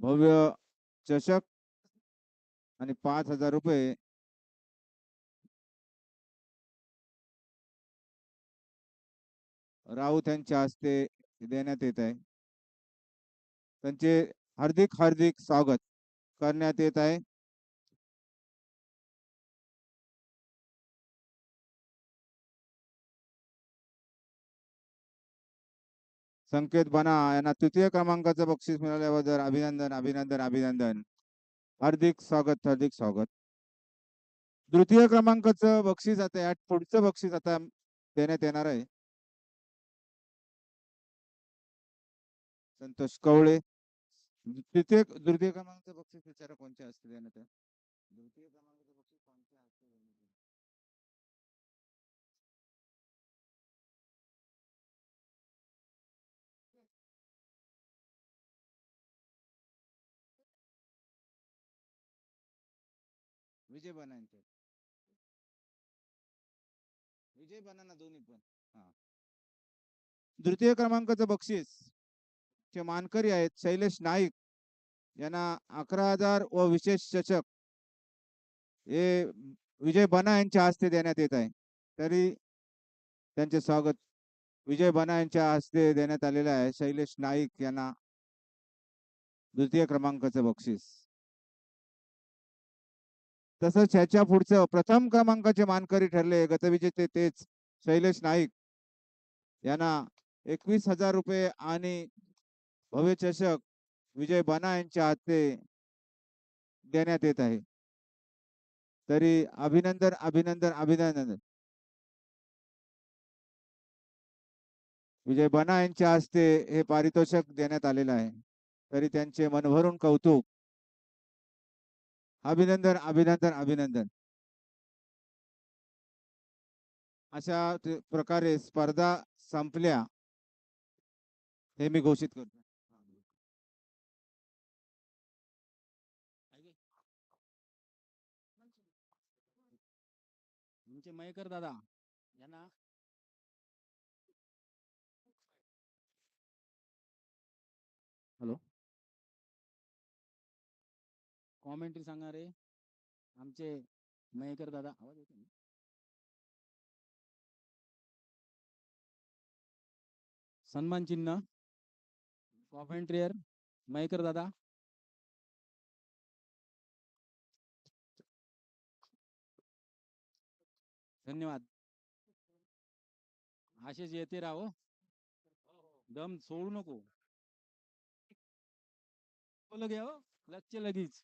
भव्य चषक आणि पाच हजार रुपये. राऊत यांच्या हस्ते देण्यात येत आहे. त्यांचे हार्दिक हार्दिक स्वागत करण्यात येत आहे. संकेत बना यांना तृतीय क्रमांकाचं बक्षीस मिळाल्याबद्दल अभिनंदन अभिनंदन अभिनंदन. हार्दिक स्वागत हार्दिक स्वागत. तृतीय क्रमांकाचं बक्षीस आता या पुढचं बक्षीस आता देण्यात येणार आहे. संतोष कवळे. तृतीय तृतीय क्रमांकाचं बक्षीस विचारा कोणत्या असते देण्यात तृतीय क्रमांक विजय बनांचे विजय बनाना दोन्ही पण. हा. तृतीय क्रमांकाचं बक्षीस चे मानकरी आहेत शैलेश नाईक यांना अकरा हजार व विशेष चषक हे विजय बना यांच्या हस्ते देण्यात येत आहे. तरी त्यांचे स्वागत विजय बना यांच्या हस्ते देण्यात आलेलं आहे. शैलेश नाईक यांना द्वितीय क्रमांकाचं बक्षीस. तसंच ह्याच्या पुढचं प्रथम क्रमांकाचे मानकरी ठरले गतविजेते तेच शैलेश नाईक. यांना एकवीस हजार रुपये आणि भव्य चषक विजय बना यांच्या हस्ते देण्यात येत आहे. तरी अभिनंदन अभिनंदन अभिनंदन. विजय बना यांच्या हस्ते हे पारितोषिक देण्यात आलेलं आहे. तरी त्यांचे मनभरून कौतुक अभिनंदन अभिनंदन अभिनंदन. अशा प्रकारे स्पर्धा संपल्या हे मी घोषित करतो. तुमचे मयकर दादा यांना हॅलो? कॉमेंट्री सांगणारे आमचे मयकर दादा आवाज येतो ना? सन्मान चिन्ह कॉमेंट्रियर मयकर दादा. धन्यवाद. असेच येते राहो दम सोडू नको. बोल हो लक्ष लगेच.